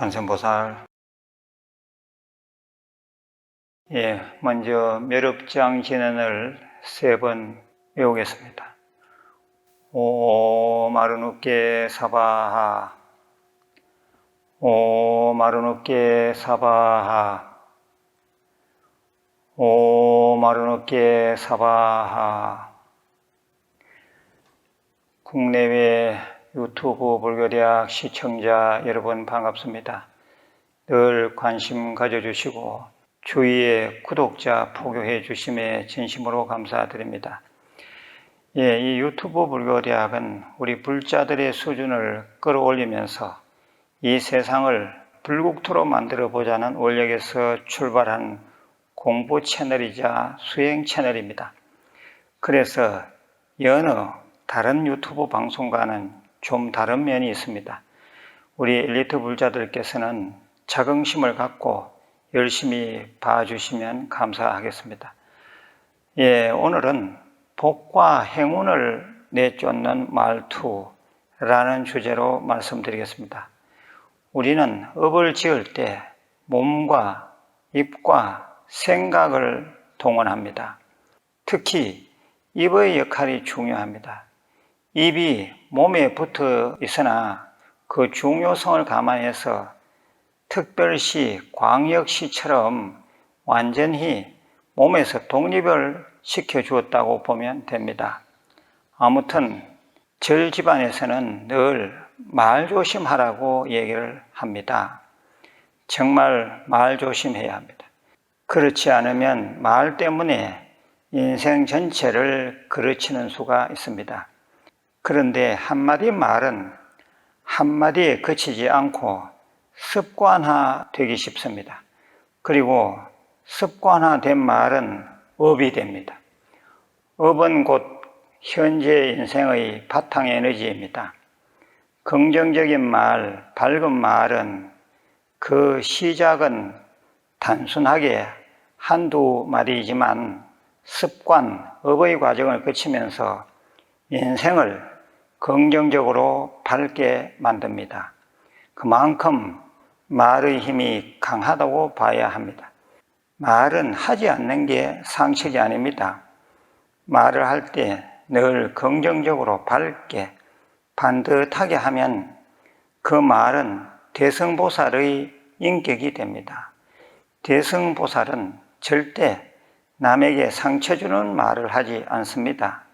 관세음보살. 예, 먼저 멸업장 진언을 세 번 외우겠습니다. 오 마르누께 사바하. 오 마르누께 사바하. 오 마르누께 사바하. 국내외 유튜브 불교대학 시청자 여러분 반갑습니다. 늘 관심 가져주시고 주위에 구독자 포교해 주심에 진심으로 감사드립니다. 예, 이 유튜브 불교대학은 우리 불자들의 수준을 끌어올리면서 이 세상을 불국토로 만들어 보자는 원력에서 출발한 공부 채널이자 수행 채널입니다. 그래서 여느 다른 유튜브 방송과는 좀 다른 면이 있습니다. 우리 엘리트 불자들께서는 자긍심을 갖고 열심히 봐주시면 감사하겠습니다. 예, 오늘은 복과 행운을 내쫓는 말투라는 주제로 말씀드리겠습니다. 우리는 업을 지을 때 몸과 입과 생각을 동원합니다. 특히 입의 역할이 중요합니다. 입이 몸에 붙어 있으나 그 중요성을 감안해서 특별시, 광역시처럼 완전히 몸에서 독립을 시켜 주었다고 보면 됩니다. 아무튼 절 집안에서는 늘 말 조심하라고 얘기를 합니다. 정말 말 조심해야 합니다. 그렇지 않으면 말 때문에 인생 전체를 그르치는 수가 있습니다. 그런데 한마디 말은 한마디에 그치지 않고 습관화 되기 쉽습니다. 그리고 습관화된 말은 업이 됩니다. 업은 곧 현재 인생의 바탕 에너지입니다. 긍정적인 말, 밝은 말은 그 시작은 단순하게 한두 마디이지만 습관, 업의 과정을 거치면서 인생을 긍정적으로 밝게 만듭니다. 그만큼 말의 힘이 강하다고 봐야 합니다. 말은 하지 않는 게 상책이 아닙니다. 말을 할 때 늘 긍정적으로 밝게 반듯하게 하면 그 말은 대승보살의 인격이 됩니다. 대승보살은 절대 남에게 상처 주는 말을 하지 않습니다.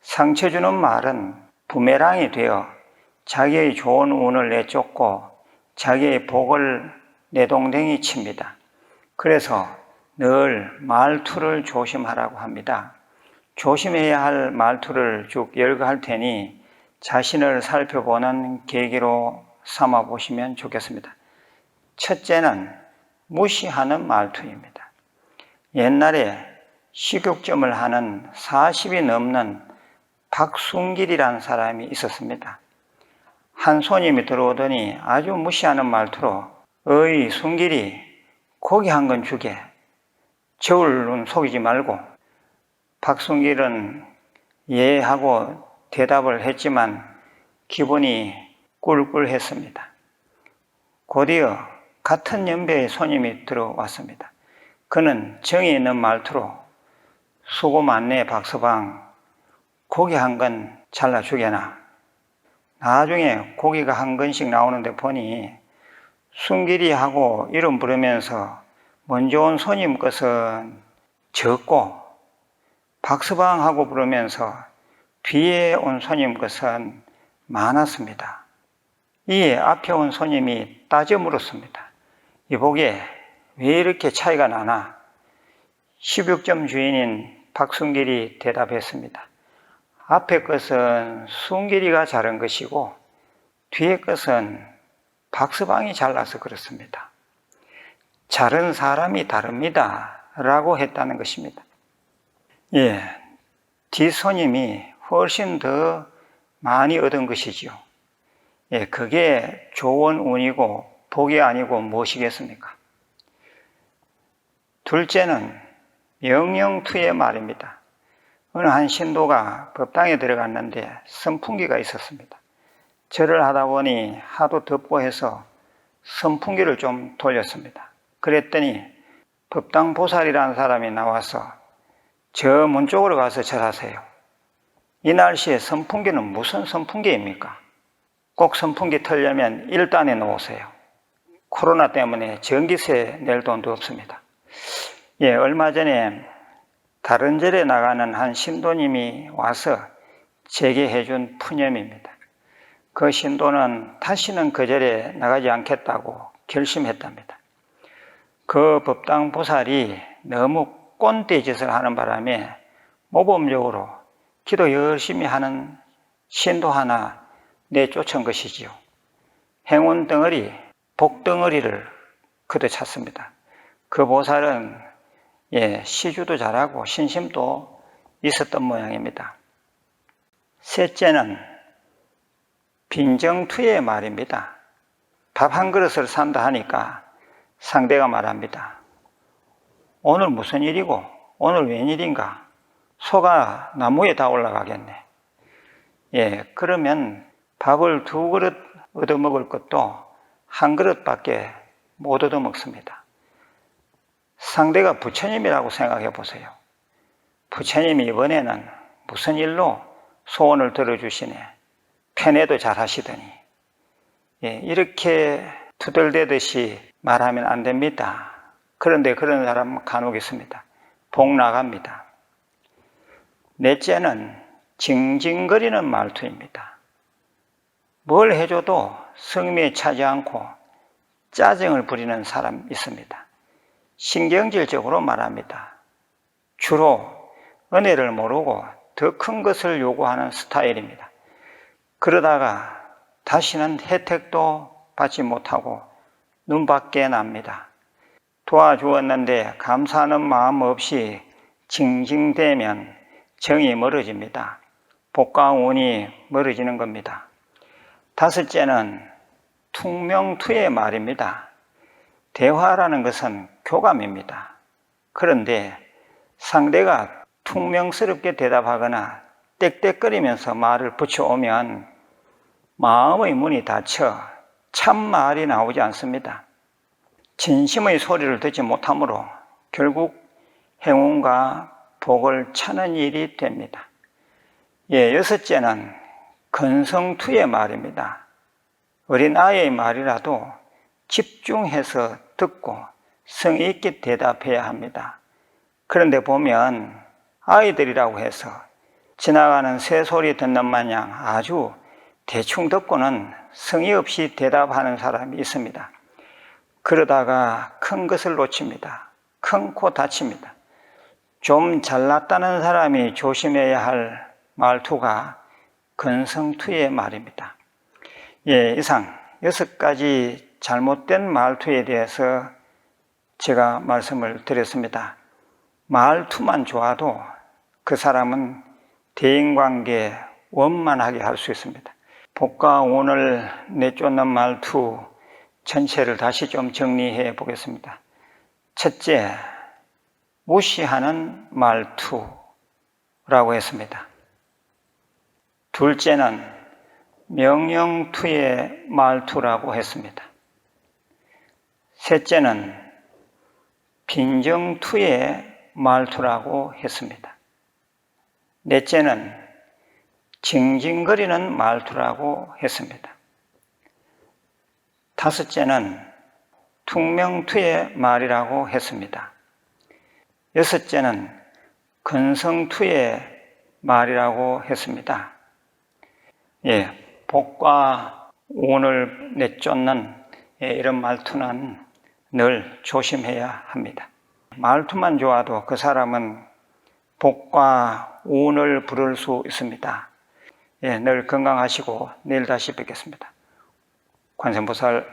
상처 주는 말은 부메랑이 되어 자기의 좋은 운을 내쫓고 자기의 복을 내동댕이 칩니다. 그래서 늘 말투를 조심하라고 합니다. 조심해야 할 말투를 쭉 열거할 테니 자신을 살펴보는 계기로 삼아 보시면 좋겠습니다. 첫째는 무시하는 말투입니다. 옛날에 식욕점을 하는 40이 넘는 박순길이라는 사람이 있었습니다. 한 손님이 들어오더니 아주 무시하는 말투로 어이 순길이 고기 한 건 주게 저울은 속이지 말고 박순길은 예 하고 대답을 했지만 기분이 꿀꿀했습니다. 곧이어 같은 연배의 손님이 들어왔습니다. 그는 정이 있는 말투로 수고 많네 박서방 고기 한 건 잘라주게나 나중에 고기가 한 건씩 나오는데 보니 순길이 하고 이름 부르면서 먼저 온 손님 것은 적고 박서방 하고 부르면서 뒤에 온 손님 것은 많았습니다. 이에 앞에 온 손님이 따져 물었습니다. 이보게 왜 이렇게 차이가 나나? 16점 주인인 박순길이 대답했습니다. 앞에 것은 순길이가 자른 것이고 뒤에 것은 박서방이 잘라서 그렇습니다. 자른 사람이 다릅니다. 라고 했다는 것입니다. 예, 뒷손님이 훨씬 더 많이 얻은 것이지요. 예, 그게 좋은 운이고 복이 아니고 무엇이겠습니까? 둘째는 명령투의 말입니다. 어느 한 신도가 법당에 들어갔는데 선풍기가 있었습니다. 절을 하다 보니 하도 덥고 해서 선풍기를 좀 돌렸습니다. 그랬더니 법당 보살이라는 사람이 나와서 저 문 쪽으로 가서 절하세요. 이 날씨에 선풍기는 무슨 선풍기입니까? 꼭 선풍기 틀려면 1단에 놓으세요. 코로나 때문에 전기세 낼 돈도 없습니다. 예, 얼마 전에 다른 절에 나가는 한 신도님이 와서 제게 해준 푸념입니다. 그 신도는 다시는 그 절에 나가지 않겠다고 결심했답니다. 그 법당 보살이 너무 꼰대 짓을 하는 바람에 모범적으로 기도 열심히 하는 신도 하나 내쫓은 것이지요. 행운 덩어리, 복 덩어리를 그도 찾습니다. 그 보살은 예, 시주도 잘하고 신심도 있었던 모양입니다. 셋째는 빈정투의 말입니다. 밥 한 그릇을 산다 하니까 상대가 말합니다. 오늘 무슨 일이고 오늘 웬일인가 소가 나무에 다 올라가겠네. 예, 그러면 밥을 두 그릇 얻어먹을 것도 한 그릇밖에 못 얻어먹습니다. 상대가 부처님이라고 생각해 보세요. 부처님이 이번에는 무슨 일로 소원을 들어주시네. 팬에도 잘 하시더니. 예, 이렇게 투덜대듯이 말하면 안 됩니다. 그런데 그런 사람 간혹 있습니다. 복 나갑니다. 넷째는 징징거리는 말투입니다. 뭘 해줘도 성미에 차지 않고 짜증을 부리는 사람 있습니다. 신경질적으로 말합니다. 주로 은혜를 모르고 더 큰 것을 요구하는 스타일입니다. 그러다가 다시는 혜택도 받지 못하고 눈밖에 납니다. 도와주었는데 감사하는 마음 없이 징징대면 정이 멀어집니다. 복과 운이 멀어지는 겁니다. 다섯째는 퉁명투의 말입니다. 대화라는 것은 교감입니다. 그런데 상대가 퉁명스럽게 대답하거나 떽떽거리면서 말을 붙여오면 마음의 문이 닫혀 참 말이 나오지 않습니다. 진심의 소리를 듣지 못하므로 결국 행운과 복을 찾는 일이 됩니다. 예, 여섯째는 건성투의 말입니다. 어린아이의 말이라도 집중해서 듣고 성의 있게 대답해야 합니다. 그런데 보면 아이들이라고 해서 지나가는 새소리 듣는 마냥 아주 대충 듣고는 성의 없이 대답하는 사람이 있습니다. 그러다가 큰 것을 놓칩니다. 큰 코 다칩니다. 좀 잘났다는 사람이 조심해야 할 말투가 근성투의 말입니다. 예, 이상 여섯 가지 잘못된 말투에 대해서 제가 말씀을 드렸습니다. 말투만 좋아도 그 사람은 대인관계 원만하게 할 수 있습니다. 복과 운을 내쫓는 말투 전체를 다시 좀 정리해 보겠습니다. 첫째, 무시하는 말투라고 했습니다. 둘째는 명령투의 말투라고 했습니다. 셋째는 빈정투의 말투라고 했습니다. 넷째는 징징거리는 말투라고 했습니다. 다섯째는 퉁명투의 말이라고 했습니다. 여섯째는 근성투의 말이라고 했습니다. 예, 복과 운을 내쫓는 예, 이런 말투는 늘 조심해야 합니다. 말투만 좋아도 그 사람은 복과 운을 부를 수 있습니다. 예, 늘 건강하시고 내일 다시 뵙겠습니다. 관세음보살